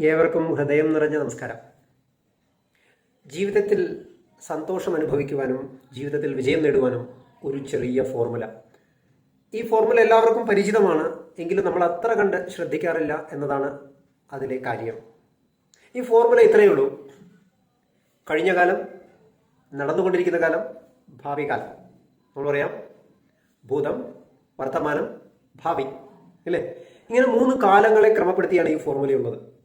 ഏവർക്കും ഹൃദയം നിറഞ്ഞ നമസ്കാരം. ജീവിതത്തിൽ സന്തോഷം അനുഭവിക്കുവാനും ജീവിതത്തിൽ വിജയം നേടുവാനും ഒരു ചെറിയ ഫോർമുല. ഈ ഫോർമുല എല്ലാവർക്കും പരിചിതമാണ് എങ്കിലും നമ്മൾ അത്ര കണ്ട് ശ്രദ്ധിക്കാറില്ല എന്നതാണ് അതിലെ കാര്യം. ഈ ഫോർമുല ഇത്രയേ ഉള്ളൂ. കഴിഞ്ഞ കാലം നടന്നുകൊണ്ടിരിക്കുന്ന കാലം ഭാവി കാലം. നമ്മൾ പറയാം ഭൂതം വർത്തമാനം ഭാവി. അല്ലേ? ഇങ്ങനെ മൂന്ന് കാലങ്ങളെ ക്രമപ്പെടുത്തിയാണ് ഈ ഫോർമുലയുള്ളത്.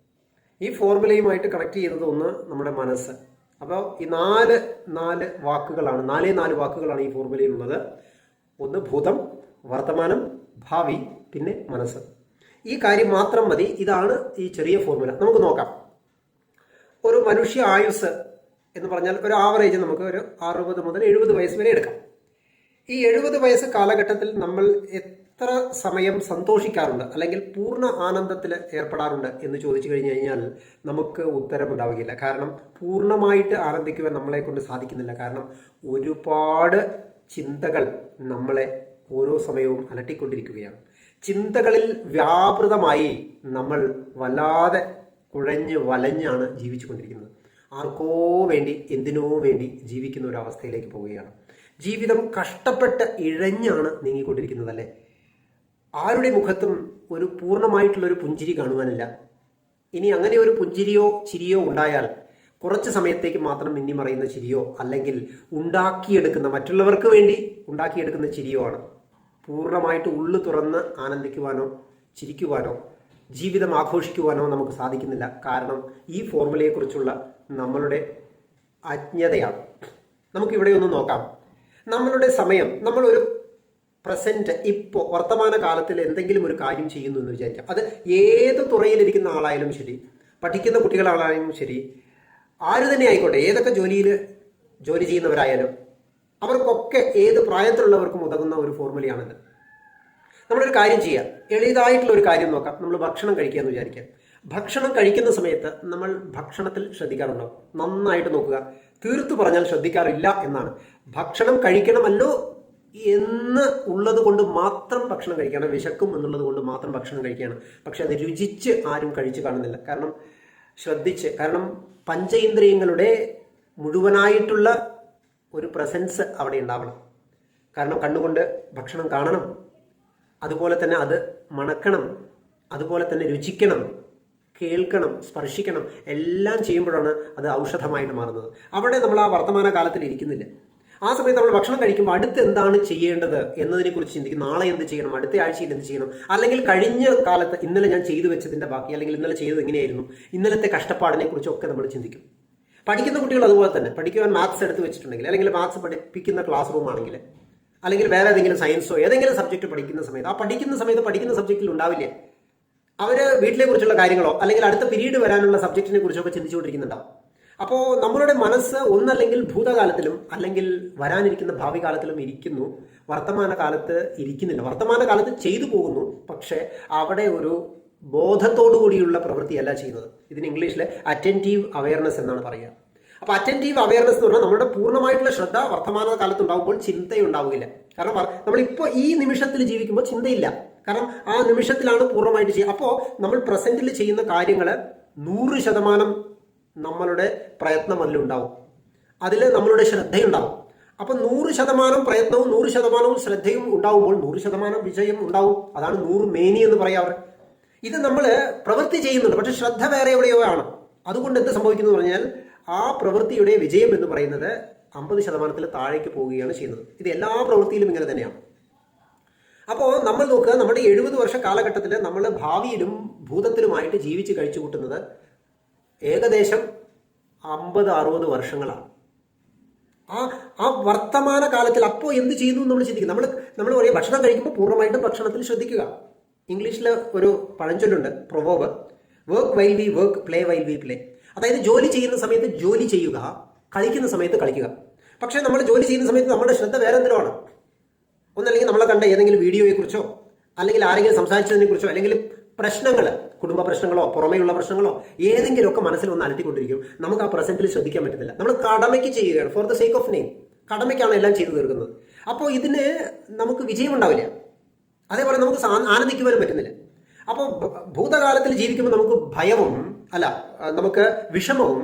ഈ ഫോർമുലയുമായിട്ട് കണക്ട് ചെയ്യുന്നത് ഒന്ന് നമ്മുടെ മനസ്സ്. അപ്പോൾ ഈ നാല് നാല് വാക്കുകളാണ് നാലേ നാല് വാക്കുകളാണ് ഈ ഫോർമുലയിലുള്ളത്. ഒന്ന് ഭൂതം വർത്തമാനം ഭാവി പിന്നെ മനസ്സ്. ഈ കാര്യം മാത്രം മതി. ഇതാണ് ഈ ചെറിയ ഫോർമുല. നമുക്ക് നോക്കാം. ഒരു മനുഷ്യ ആയുസ് എന്ന് പറഞ്ഞാൽ ഒരു ആവറേജ് നമുക്ക് ഒരു അറുപത് മുതൽ എഴുപത് വയസ്സ് വരെ എടുക്കാം. ഈ എഴുപത് വയസ്സ് കാലഘട്ടത്തിൽ നമ്മൾ എത്ര സമയം സന്തോഷിക്കാറുണ്ട്? അല്ലെങ്കിൽ പൂർണ ആനന്ദത്തിൽ ഏർപ്പെടാറുണ്ട് എന്ന് ചോദിച്ചു കഴിഞ്ഞു കഴിഞ്ഞാൽ നമുക്ക് ഉത്തരം ഉണ്ടാവുകയില്ല. കാരണം പൂർണമായിട്ട് ആനന്ദിക്കുവാൻ നമ്മളെ കൊണ്ട് സാധിക്കുന്നില്ല. കാരണം ഒരുപാട് ചിന്തകൾ നമ്മളെ ഓരോ സമയവും അലട്ടിക്കൊണ്ടിരിക്കുകയാണ്. ചിന്തകളിൽ വ്യാപൃതമായി നമ്മൾ വല്ലാതെ കുഴഞ്ഞ് വലഞ്ഞാണ് ജീവിച്ചു കൊണ്ടിരിക്കുന്നത് ആർക്കോ വേണ്ടി എന്തിനോ വേണ്ടി ജീവിക്കുന്ന ഒരു അവസ്ഥയിലേക്ക് പോവുകയാണ് ജീവിതം കഷ്ടപ്പെട്ട് ഇഴഞ്ഞാണ് നീങ്ങിക്കൊണ്ടിരിക്കുന്നത് അല്ലേ ആരുടെ മുഖത്തും ഒരു പൂർണമായിട്ടുള്ള ഒരു പുഞ്ചിരി കാണുവാനില്ല. ഇനി അങ്ങനെ ഒരു പുഞ്ചിരിയോ ചിരിയോ ഉണ്ടായാൽ കുറച്ച് സമയത്തേക്ക് മാത്രം മിന്നിമറയുന്ന ചിരിയോ അല്ലെങ്കിൽ ഉണ്ടാക്കിയെടുക്കുന്ന മറ്റുള്ളവർക്ക് വേണ്ടി ഉണ്ടാക്കിയെടുക്കുന്ന ചിരിയോ ആണ്. പൂർണമായിട്ട് ഉള്ളു തുറന്ന് ആനന്ദിക്കുവാനോ ചിരിക്കുവാനോ ജീവിതം ആഘോഷിക്കുവാനോ നമുക്ക് സാധിക്കുന്നില്ല. കാരണം ഈ ഫോർമുലയെക്കുറിച്ചുള്ള നമ്മളുടെ അജ്ഞതയാണ്. നമുക്കിവിടെ ഒന്ന് നോക്കാം. നമ്മളുടെ സമയം നമ്മളൊരു പ്രസന്റ് ഇപ്പോൾ വർത്തമാന കാലത്തിൽ എന്തെങ്കിലും ഒരു കാര്യം ചെയ്യുന്നു എന്ന് വിചാരിക്കാം. അത് ഏത് തുറയിലിരിക്കുന്ന ആളായാലും ശരി പഠിക്കുന്ന കുട്ടികളായാലും ശരി ആര് തന്നെ ആയിക്കോട്ടെ ഏതൊക്കെ ജോലിയിൽ ജോലി ചെയ്യുന്നവരായാലും അവർക്കൊക്കെ ഏത് പ്രായത്തിലുള്ളവർക്കും ഉതകുന്ന ഒരു ഫോർമുലയാണിത് നമ്മളൊരു കാര്യം ചെയ്യാം എളിയതായിട്ടുള്ള ഒരു കാര്യം നോക്കാം നമ്മൾ ഭക്ഷണം കഴിക്കുക എന്ന് വിചാരിക്കാം. ഭക്ഷണം കഴിക്കുന്ന സമയത്ത് നമ്മൾ ഭക്ഷണത്തിൽ ശ്രദ്ധിക്കാറുണ്ടോ? നന്നായിട്ട് നോക്കുക. തീർത്തു പറഞ്ഞാൽ ശ്രദ്ധിക്കാറില്ല എന്നാണ്. ഭക്ഷണം കഴിക്കണമല്ലോ എന്ന് ഉള്ളത് കൊണ്ട് മാത്രം ഭക്ഷണം കഴിക്കണം. വിശക്കും എന്നുള്ളത് കൊണ്ട് മാത്രം ഭക്ഷണം കഴിക്കുകയാണ് പക്ഷെ അത് രുചിച്ച് ആരും കഴിച്ചു കാണുന്നില്ല. കാരണം ശ്രദ്ധിച്ച് കാരണം പഞ്ചേന്ദ്രിയങ്ങളുടെ മുഴുവനായിട്ടുള്ള ഒരു പ്രസൻസ് അവിടെ ഉണ്ടാവണം. കാരണം കണ്ണുകൊണ്ട് ഭക്ഷണം കാണണം. അതുപോലെ തന്നെ അത് മണക്കണം. അതുപോലെ തന്നെ രുചിക്കണം. കേൾക്കണം സ്പർശിക്കണം എല്ലാം ചെയ്യുമ്പോഴാണ് അത് ഔഷധമായിട്ട് മാറുന്നത്. അവിടെ നമ്മൾ ആ വർത്തമാന കാലത്തിൽ ഇരിക്കുന്നില്ല. ആ സമയത്ത് നമ്മൾ ഭക്ഷണം കഴിക്കുമ്പോൾ അടുത്ത് എന്താണ് ചെയ്യേണ്ടത് എന്നതിനെ കുറിച്ച് ചിന്തിക്കും. നാളെ എന്ത് ചെയ്യണം? അടുത്ത ആഴ്ചയിൽ എന്ത് ചെയ്യണം? അല്ലെങ്കിൽ കഴിഞ്ഞ കാലത്ത് ഇന്നലെ ഞാൻ ചെയ്തു വെച്ചതിന്റെ ബാക്കി അല്ലെങ്കിൽ ഇന്നലെ ചെയ്തത് എങ്ങനെയായിരുന്നു ഇന്നലത്തെ കഷ്ടപ്പാടിനെ കുറിച്ചൊക്കെ നമ്മൾ ചിന്തിക്കും. പഠിക്കുന്ന കുട്ടികൾ അതുപോലെ തന്നെ. പഠിക്കുവാൻ മാത്സ് എടുത്ത് വെച്ചിട്ടുണ്ടെങ്കിൽ അല്ലെങ്കിൽ മാത്സ് പഠിപ്പിക്കുന്ന ക്ലാസ് റൂം ആണെങ്കിൽ അല്ലെങ്കിൽ വേറെ ഏതെങ്കിലും സയൻസോ ഏതെങ്കിലും സബ്ജക്റ്റ് പഠിക്കുന്ന സമയത്ത് ആ പഠിക്കുന്ന സമയത്ത് പഠിക്കുന്ന സബ്ജക്റ്റിൽ ഉണ്ടാവില്ലേ? അവർ വീട്ടിലെ കുറിച്ചുള്ള കാര്യങ്ങളോ അല്ലെങ്കിൽ അടുത്ത പിരീഡ് വരാനുള്ള സബ്ജക്റ്റിനെ കുറിച്ചൊക്കെ ചിന്തിച്ചുകൊണ്ടിരിക്കുന്നുണ്ടാവും. അപ്പോൾ നമ്മളുടെ മനസ്സ് ഒന്നല്ലെങ്കിൽ ഭൂതകാലത്തിലും അല്ലെങ്കിൽ വരാനിരിക്കുന്ന ഭാവി കാലത്തിലും ഇരിക്കുന്നു. വർത്തമാന കാലത്ത് ഇരിക്കുന്നില്ല. വർത്തമാന കാലത്ത് ചെയ്തു പോകുന്നു. പക്ഷേ അവിടെ ഒരു ബോധത്തോടു കൂടിയുള്ള പ്രവൃത്തിയല്ല ചെയ്യുന്നത്. ഇതിന് ഇംഗ്ലീഷിൽ അറ്റന്റീവ് അവയർനെസ് എന്നാണ് പറയുക. അപ്പോൾ അറ്റന്റീവ് അവയർനെസ് എന്ന് പറഞ്ഞാൽ നമ്മുടെ പൂർണമായിട്ടുള്ള ശ്രദ്ധ വർത്തമാന കാലത്ത് ഉണ്ടാകുമ്പോൾ ചിന്തയുണ്ടാവുകയില്ല. കാരണം നമ്മൾ നമ്മളിപ്പോൾ ഈ നിമിഷത്തിൽ ജീവിക്കുമ്പോൾ ചിന്തയില്ല. കാരണം ആ നിമിഷത്തിലാണ് പൂർണമായിട്ട് ചെയ്യുക. അപ്പോൾ നമ്മൾ പ്രസന്റിൽ ചെയ്യുന്ന കാര്യങ്ങൾ നൂറ് ശതമാനം നമ്മളുടെ പ്രയത്നം അതിലുണ്ടാവും അതിൽ നമ്മളുടെ ശ്രദ്ധയുണ്ടാവും. അപ്പൊ നൂറ് ശതമാനം പ്രയത്നവും നൂറ് ശതമാനവും ശ്രദ്ധയും ഉണ്ടാവുമ്പോൾ നൂറ് ശതമാനം വിജയം ഉണ്ടാവും. അതാണ് നൂറ് മേനി എന്ന് പറയാറ് ഇത് നമ്മൾ പ്രവൃത്തി ചെയ്യുന്നുണ്ട്. പക്ഷെ ശ്രദ്ധ വേറെ എവിടെയോ ആണ്. അതുകൊണ്ട് എന്ത് സംഭവിക്കുന്നു പറഞ്ഞാൽ ആ പ്രവൃത്തിയുടെ വിജയം എന്ന് പറയുന്നത് അമ്പത് ശതമാനത്തിൽ താഴേക്ക് പോവുകയാണ് ചെയ്യുന്നത്. ഇത് എല്ലാ പ്രവൃത്തിയിലും ഇങ്ങനെ തന്നെയാണ്. അപ്പോൾ നമ്മൾ നോക്കുക നമ്മുടെ എഴുപത് വർഷ കാലഘട്ടത്തിൽ നമ്മൾ ഭാവിയിലും ഭൂതത്തിലുമായിട്ട് ജീവിച്ച് കഴിച്ചു കൂട്ടുന്നത് ഏകദേശം അമ്പത് അറുപത് വർഷങ്ങളാണ്. ആ ആ വർത്തമാന കാലത്തിൽ അപ്പോൾ എന്ത് ചെയ്യുന്നു നമ്മൾ ചിന്തിക്കും. നമ്മൾ നമ്മൾ ഒരേ ഭക്ഷണം കഴിക്കുമ്പോൾ പൂർണമായിട്ടും ഭക്ഷണത്തിൽ ശ്രദ്ധിക്കുക. ഇംഗ്ലീഷിൽ ഒരു പഴഞ്ചൊല്ലുണ്ട് proverb work while we work play while we play അതായത് ജോലി ചെയ്യുന്ന സമയത്ത് ജോലി ചെയ്യുക കളിക്കുന്ന സമയത്ത് കളിക്കുക. പക്ഷേ നമ്മൾ ജോലി ചെയ്യുന്ന സമയത്ത് നമ്മുടെ ശ്രദ്ധ വേറെ എന്തിനാണ് കണ്ട ഏതെങ്കിലും വീഡിയോയെക്കുറിച്ചോ അല്ലെങ്കിൽ ആരെങ്കിലും സംസാരിച്ചതിനെ കുറിച്ചോ അല്ലെങ്കിൽ പ്രശ്നങ്ങൾ കുടുംബ പ്രശ്നങ്ങളോ പുറമേയുള്ള പ്രശ്നങ്ങളോ ഏതെങ്കിലും ഒക്കെ മനസ്സിൽ ഒന്ന് അലട്ടിക്കൊണ്ടിരിക്കും. നമുക്ക് ആ പ്രസന്റിൽ ശ്രദ്ധിക്കാൻ പറ്റുന്നില്ല നമ്മൾ കടമയ്ക്ക് ചെയ്യുകയാണ്. For the sake of name കടമയ്ക്കാണ് എല്ലാം ചെയ്തു തീർക്കുന്നത്. അപ്പോൾ ഇതിന് നമുക്ക് വിജയം ഉണ്ടാവില്ല. അതേപോലെ നമുക്ക് ആനന്ദിക്കുവാനും പറ്റുന്നില്ല. അപ്പോൾ ഭൂതകാലത്തിൽ ജീവിക്കുമ്പോൾ നമുക്ക് ഭയവും അല്ല നമുക്ക് വിഷമവും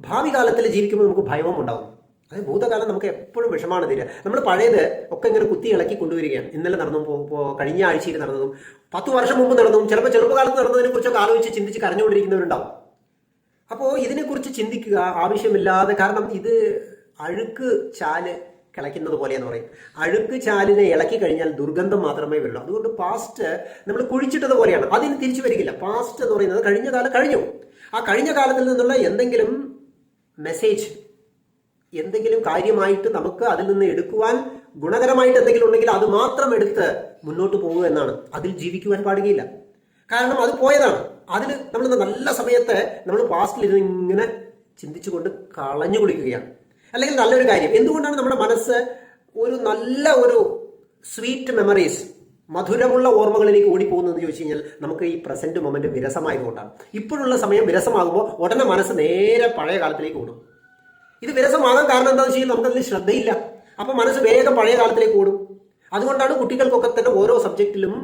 ഭാവി കാലത്തിൽ ജീവിക്കുമ്പോൾ നമുക്ക് ഭയവും ഉണ്ടാവും. അതായത് ഭൂതകാലം നമുക്ക് എപ്പോഴും വിഷമാണ് തീരുക. നമ്മൾ പഴയത് ഒക്കെ ഇങ്ങനെ കുത്തി ഇളക്കി കൊണ്ടുവരികയാണ്. ഇന്നലെ നടന്നതും കഴിഞ്ഞ ആഴ്ചയിൽ നടന്നതും പത്ത് വർഷം മുമ്പ് നടന്നതും ചിലപ്പോൾ ചെറുപ്പകാലത്ത് നടന്നതിനെ കുറിച്ചൊക്കെ ആലോചിച്ച് ചിന്തിച്ച് കരഞ്ഞുകൊണ്ടിരിക്കുന്നവരുണ്ടാവും. അപ്പോൾ ഇതിനെക്കുറിച്ച് ചിന്തിക്കുക ആവശ്യമില്ലാതെ കാരണം ഇത് അഴുക്ക് ചാൽ കിളയ്ക്കുന്നത് പോലെയെന്ന് പറയും. അഴുക്ക് ചാലിനെ ഇളക്കി കഴിഞ്ഞാൽ ദുർഗന്ധം മാത്രമേ വരുള്ളൂ. അതുകൊണ്ട് പാസ്റ്റ് നമ്മൾ കുഴിച്ചിട്ടത് പോലെയാണ്. അതിന് തിരിച്ചു വരികില്ല പാസ്റ്റ് എന്ന് പറയുന്നത് കഴിഞ്ഞ കാലം കഴിഞ്ഞു. ആ കഴിഞ്ഞ കാലത്തിൽ നിന്നുള്ള എന്തെങ്കിലും മെസ്സേജ് എന്തെങ്കിലും കാര്യമായിട്ട് നമുക്ക് അതിൽ നിന്ന് എടുക്കുവാൻ ഗുണകരമായിട്ട് എന്തെങ്കിലും ഉണ്ടെങ്കിൽ അത് മാത്രം എടുത്ത് മുന്നോട്ട് പോകുക എന്നാണ്. അതിൽ ജീവിക്കുവാൻ പാടുകയില്ല. കാരണം അത് പോയതാണ്. അതിൽ നമ്മൾ നല്ല സമയത്ത് നമ്മൾ പാസ്റ്റിൽ ഇരുന്ന് ഇങ്ങനെ ചിന്തിച്ചുകൊണ്ട് കളഞ്ഞു കുടിക്കുകയാണ് അല്ലെങ്കിൽ നല്ലൊരു കാര്യം. എന്തുകൊണ്ടാണ് നമ്മുടെ മനസ്സ് ഒരു നല്ല ഒരു സ്വീറ്റ് മെമ്മറീസ് മധുരമുള്ള ഓർമ്മകളിലേക്ക് ഓടിപ്പോകുന്നതെന്ന് ചോദിച്ചു കഴിഞ്ഞാൽ നമുക്ക് ഈ പ്രസന്റ് മൊമെന്റ് വിരസമായതുകൊണ്ടാണ്. ഇപ്പോഴുള്ള സമയം വിരസമാകുമ്പോൾ ഉടനെ മനസ്സ് നേരെ പഴയ കാലത്തിലേക്ക് ഓടും. ഇത് വിരസമാകാൻ കാരണം എന്താണെന്ന് വെച്ചാൽ നമുക്കതിൽ ശ്രദ്ധയില്ല. അപ്പൊ മനസ്സ് വേഗം പഴയ കാലത്തിലേക്ക് ഓടും. അതുകൊണ്ടാണ് കുട്ടികൾക്കൊക്കെ തന്നെ ഓരോ സബ്ജക്റ്റിലും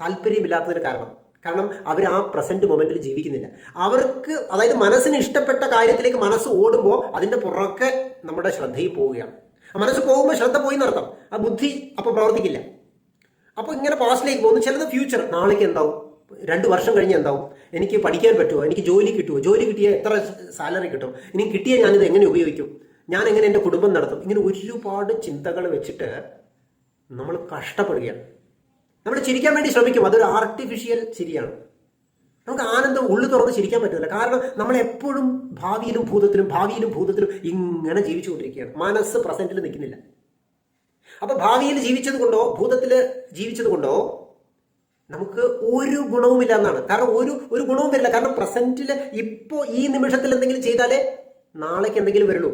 താല്പര്യമില്ലാത്തതിന് കാരണം. കാരണം അവർ ആ പ്രസന്റ് മൊമെന്റിൽ ജീവിക്കുന്നില്ല. അവർക്ക് അതായത് മനസ്സിന് ഇഷ്ടപ്പെട്ട കാര്യത്തിലേക്ക് മനസ്സ് ഓടുമ്പോൾ അതിന്റെ പുറക്കെ നമ്മുടെ ശ്രദ്ധയിൽ പോവുകയാണ്. മനസ്സ് പോകുമ്പോൾ ശ്രദ്ധ പോയി നടത്താം ആ ബുദ്ധി അപ്പോൾ പ്രവർത്തിക്കില്ല. അപ്പോൾ ഇങ്ങനെ പാസ്റ്റിലേക്ക് പോകുന്നു. ചിലത് ഫ്യൂച്ചർ നാളേക്ക് എന്താവും? രണ്ട് വർഷം കഴിഞ്ഞ് എന്താവും? എനിക്ക് പഠിക്കാൻ പറ്റുമോ? എനിക്ക് ജോലി കിട്ടുമോ? ജോലി കിട്ടിയാൽ എത്ര സാലറി കിട്ടും? ഇനി കിട്ടിയാൽ ഞാനിത് എങ്ങനെ ഉപയോഗിക്കും? ഞാൻ എങ്ങനെ എന്റെ കുടുംബം നടത്തും? ഇങ്ങനെ ഒരുപാട് ചിന്തകൾ വെച്ചിട്ട് നമ്മൾ കഷ്ടപ്പെടുകയാണ്. നമ്മൾ ചിരിക്കാൻ വേണ്ടി ശ്രമിക്കും. അതൊരു ആർട്ടിഫിഷ്യൽ ചിരിയാണ്. നമുക്ക് ആനന്ദം ഉള്ളു തുറന്ന് ചിരിക്കാൻ പറ്റുന്നില്ല കാരണം നമ്മൾ എപ്പോഴും ഭാവിയിലും ഭൂതത്തിലും ഭാവിയിലും ഭൂതത്തിലും ഇങ്ങനെ ജീവിച്ചുകൊണ്ടിരിക്കുകയാണ്. മനസ്സ് പ്രസന്റിൽ നിൽക്കുന്നില്ല. അപ്പൊ ഭാവിയിൽ ജീവിച്ചത് കൊണ്ടോ ഭൂതത്തിൽ ജീവിച്ചത് കൊണ്ടോ നമുക്ക് ഒരു ഗുണവുമില്ല എന്നാണ് കാരണം ഒരു ഒരു ഗുണവും വരില്ല. കാരണം പ്രസന്റിൽ ഇപ്പോ ഈ നിമിഷത്തിൽ എന്തെങ്കിലും ചെയ്താലേ നാളേക്ക് എന്തെങ്കിലും വരുള്ളൂ.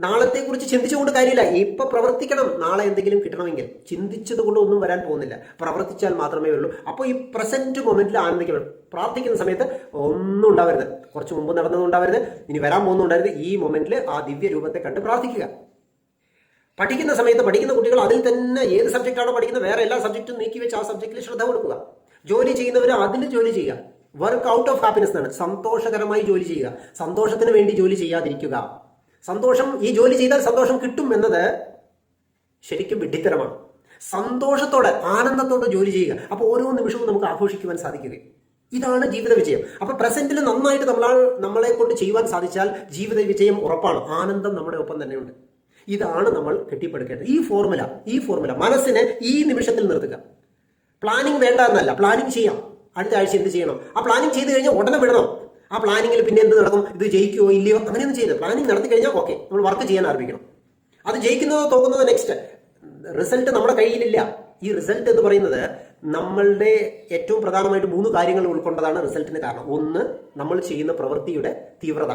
നാളത്തെ കുറിച്ച് ചിന്തിച്ചുകൊണ്ട് കാര്യമില്ല. ഇപ്പൊ പ്രവർത്തിക്കണം. നാളെ എന്തെങ്കിലും കിട്ടണമെങ്കിൽ. ചിന്തിച്ചത് കൊണ്ട് ഒന്നും വരാൻ പോകുന്നില്ല. പ്രവർത്തിച്ചാൽ മാത്രമേ വരുള്ളൂ. അപ്പോൾ ഈ പ്രസന്റ് മൊമെന്റിൽ ആനന്ദിക്കണം. പ്രാർത്ഥിക്കുന്ന സമയത്ത് ഒന്നും ഉണ്ടാവരുത്. കുറച്ച് മുമ്പ് നടന്നതും ഉണ്ടാവരുത്. ഇനി വരാൻ പോകുന്നുണ്ടായിരുന്നു ഈ മൊമെന്റിൽ ആ ദിവ്യ രൂപത്തെ കണ്ട് പ്രാർത്ഥിക്കുക. പഠിക്കുന്ന സമയത്ത് പഠിക്കുന്ന കുട്ടികൾ അതിൽ തന്നെ ഏത് സബ്ജക്റ്റാണോ പഠിക്കുന്നത് വേറെ എല്ലാ സബ്ജക്റ്റും നീക്കി വെച്ച് ആ സബ്ജക്റ്റിൽ ശ്രദ്ധ കൊടുക്കുക. ജോലി ചെയ്യുന്നവർ അതിൽ ജോലി ചെയ്യുക. വർക്ക് ഔട്ട് ഓഫ് ഹാപ്പിനെസ് എന്നാണ്. സന്തോഷകരമായി ജോലി ചെയ്യുക. സന്തോഷത്തിന് വേണ്ടി ജോലി ചെയ്യാതിരിക്കുക. സന്തോഷം ഈ ജോലി ചെയ്താൽ സന്തോഷം കിട്ടും എന്നത് ശരിക്കും വിഡ്ഢിത്തരമാണ്. സന്തോഷത്തോടെ ആനന്ദത്തോടെ ജോലി ചെയ്യുക. അപ്പോൾ ഓരോ നിമിഷവും നമുക്ക് ആഘോഷിക്കുവാൻ സാധിക്കുക ഇതാണ് ജീവിത വിജയം. അപ്പൊ പ്രസന്റിൽ നന്നായിട്ട് നമ്മളാൽ നമ്മളെ കൊണ്ട് ചെയ്യുവാൻ സാധിച്ചാൽ ജീവിത വിജയം ഉറപ്പാണ്. ആനന്ദം നമ്മുടെ ഒപ്പം തന്നെയുണ്ട് ഇതാണ് നമ്മൾ കെട്ടിപ്പടുക്കേണ്ടത്. ഈ ഫോർമുല ഈ ഫോർമുല മനസ്സിനെ ഈ നിമിഷത്തിൽ നിർത്തുക. പ്ലാനിങ് വേണ്ട എന്നല്ല പ്ലാനിങ് ചെയ്യാം. അടുത്ത ആഴ്ച എന്ത് ചെയ്യണം? ആ പ്ലാനിങ് ചെയ്ത് കഴിഞ്ഞാൽ ഉടനെ വിടണം. ആ പ്ലാനിങ്ങിൽ പിന്നെ എന്ത് നടക്കും? ഇത് ജയിക്കുമോ ഇല്ലയോ? അങ്ങനെയൊന്നും ചെയ്യരുത്. പ്ലാനിങ് നടത്തി കഴിഞ്ഞാൽ ഓക്കെ നമ്മൾ വർക്ക് ചെയ്യാൻ ആരംഭിക്കണം. അത് ജയിക്കുന്നതോ തോക്കുന്നതോ നെക്സ്റ്റ് റിസൾട്ട് നമ്മുടെ കയ്യിലില്ല. ഈ റിസൾട്ട് എന്ന് പറയുന്നത് നമ്മളുടെ ഏറ്റവും പ്രധാനമായിട്ട് മൂന്ന് കാര്യങ്ങൾ ഉൾക്കൊണ്ടതാണ് റിസൾട്ടിന് കാരണം. ഒന്ന് നമ്മൾ ചെയ്യുന്ന പ്രവൃത്തിയുടെ തീവ്രത.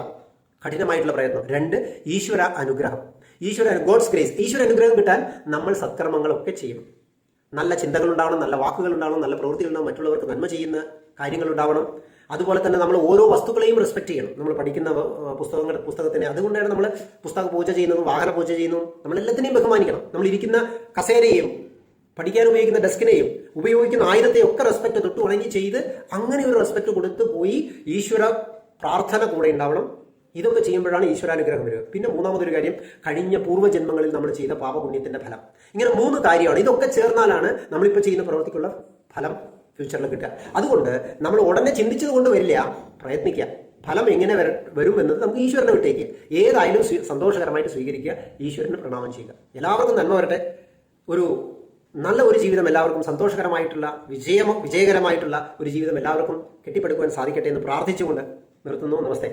കഠിനമായിട്ടുള്ള പ്രയത്നം. രണ്ട് ഈശ്വര അനുഗ്രഹം. ഈശ്വര ഗോഡ്സ് ഗ്രേസ് ഈശ്വര അനുഗ്രഹം കിട്ടാൻ നമ്മൾ സത്കർമ്മങ്ങളൊക്കെ ചെയ്യണം. നല്ല ചിന്തകൾ ഉണ്ടാവണം നല്ല വാക്കുകൾ ഉണ്ടാവണം നല്ല പ്രവൃത്തികൾ ഉണ്ടാവണം മറ്റുള്ളവർക്ക് നന്മ ചെയ്യുന്ന കാര്യങ്ങൾ ഉണ്ടാവണം അതുപോലെ തന്നെ നമ്മൾ ഓരോ വസ്തുക്കളെയും റെസ്പെക്ട് ചെയ്യണം. നമ്മൾ പഠിക്കുന്ന പുസ്തകങ്ങൾ പുസ്തകത്തിനെ അതുകൊണ്ടാണ് നമ്മൾ പുസ്തക പൂജ ചെയ്യുന്നതും വാഹന പൂജ ചെയ്യുന്നതും നമ്മൾ എല്ലാത്തിനെയും ബഹുമാനിക്കണം. നമ്മൾ ഇരിക്കുന്ന കസേരയെയും പഠിക്കാൻ ഉപയോഗിക്കുന്ന ഡെസ്കിനെയും ഉപയോഗിക്കുന്ന ആയുധത്തെയും ഒക്കെ റെസ്പെക്ട് തൊട്ട് ഉണങ്ങി ചെയ്ത് അങ്ങനെ ഒരു റെസ്പെക്ട് കൊടുത്ത് പോയി ഈശ്വര പ്രാർത്ഥന കൂടെ ഉണ്ടാവണം. ഇതൊക്കെ ചെയ്യുമ്പോഴാണ് ഈശ്വരാനുഗ്രഹം വരിക. പിന്നെ മൂന്നാമതൊരു കാര്യം കഴിഞ്ഞ പൂർവജന്മങ്ങളിൽ നമ്മൾ ചെയ്ത പാപപുണ്യത്തിന്റെ ഫലം. ഇങ്ങനെ മൂന്ന് കാര്യമാണ്. ഇതൊക്കെ ചേർന്നാലാണ് നമ്മളിപ്പോൾ ചെയ്യുന്ന പ്രവൃത്തിക്കുള്ള ഫലം ഫ്യൂച്ചറിൽ കിട്ടുക. അതുകൊണ്ട് നമ്മൾ ഉടനെ ചിന്തിച്ചത് കൊണ്ട് വരില്ല പ്രയത്നിക്കുക. ഫലം എങ്ങനെ വര വരും എന്നത് നമുക്ക് ഈശ്വരനെ വിട്ടേക്കുക ഏതായാലും സന്തോഷകരമായിട്ട് സ്വീകരിക്കുക ഈശ്വരന് പ്രണാമം ചെയ്യുക. എല്ലാവർക്കും നന്മ വരട്ടെ. ഒരു നല്ല ഒരു ജീവിതം എല്ലാവർക്കും സന്തോഷകരമായിട്ടുള്ള വിജയമോ വിജയകരമായിട്ടുള്ള ഒരു ജീവിതം എല്ലാവർക്കും കെട്ടിപ്പടുക്കുവാൻ സാധിക്കട്ടെ എന്ന് പ്രാർത്ഥിച്ചുകൊണ്ട് നിർത്തുന്നു. നമസ്തേ.